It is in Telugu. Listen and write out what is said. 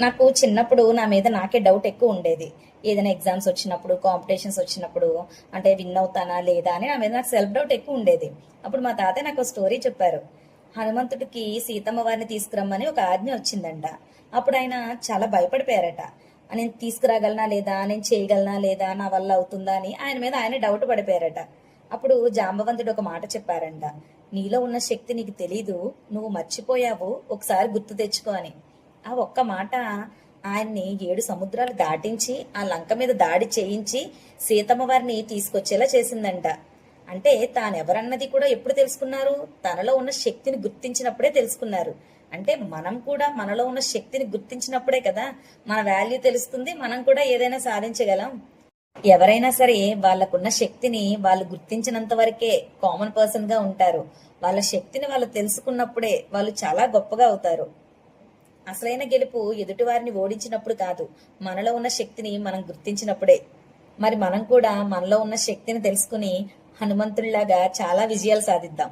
నాకు చిన్నప్పుడు నా మీద నాకే డౌట్ ఎక్కువ ఉండేది. ఏదైనా ఎగ్జామ్స్ వచ్చినప్పుడు కాంపిటీషన్స్ వచ్చినప్పుడు అంటే విన్ అవుతానా లేదా అని నా మీద నాకు సెల్ఫ్ డౌట్ ఎక్కువ ఉండేది. అప్పుడు మా తాతయ్య నాకు ఒక స్టోరీ చెప్పారు. హనుమంతుడికి సీతమ్మ వారిని తీసుకురమ్మని ఒక ఆజ్ఞ వచ్చిందంట. అప్పుడు ఆయన చాలా భయపడిపోయారట. నేను తీసుకురాగలనా లేదా? నేను చేయగలనా లేదా? నా వల్ల అవుతుందా? అని ఆయన మీద ఆయన డౌట్ పడిపోయారట. అప్పుడు జాంబవంతుడు ఒక మాట చెప్పారంట. నీలో ఉన్న శక్తి నీకు తెలీదు. నువ్వు మర్చిపోయావు. ఒకసారి గుర్తు తెచ్చుకో అని. ఆ ఒక్క మాట ఆయన్ని ఏడు సముద్రాలు దాటించి ఆ లంక మీద దాడి చేయించి సీతమ్మ వారిని తీసుకొచ్చేలా చేసిందంట. అంటే తానెవరన్నది కూడా ఎప్పుడు తెలుసుకున్నారు? తనలో ఉన్న శక్తిని గుర్తించినప్పుడే తెలుసుకున్నారు. అంటే మనం కూడా మనలో ఉన్న శక్తిని గుర్తించినప్పుడే కదా మన వాల్యూ తెలుస్తుంది మనం కూడా ఏదైనా సాధించగలం. ఎవరైనా సరే వాళ్ళకున్న శక్తిని వాళ్ళు గుర్తించినంత వరకే కామన్ పర్సన్గా ఉంటారు. వాళ్ళ శక్తిని వాళ్ళు తెలుసుకున్నప్పుడే వాళ్ళు చాలా గొప్పగా అవుతారు. అసలైన గెలుపు ఎదుటివారిని ఓడించినప్పుడు కాదు మనలో ఉన్న శక్తిని మనం గుర్తించినప్పుడే. మరి మనం కూడా మనలో ఉన్న శక్తిని తెలుసుకుని హనుమంతుడిలాగా చాలా విజయాలు సాధిద్దాం.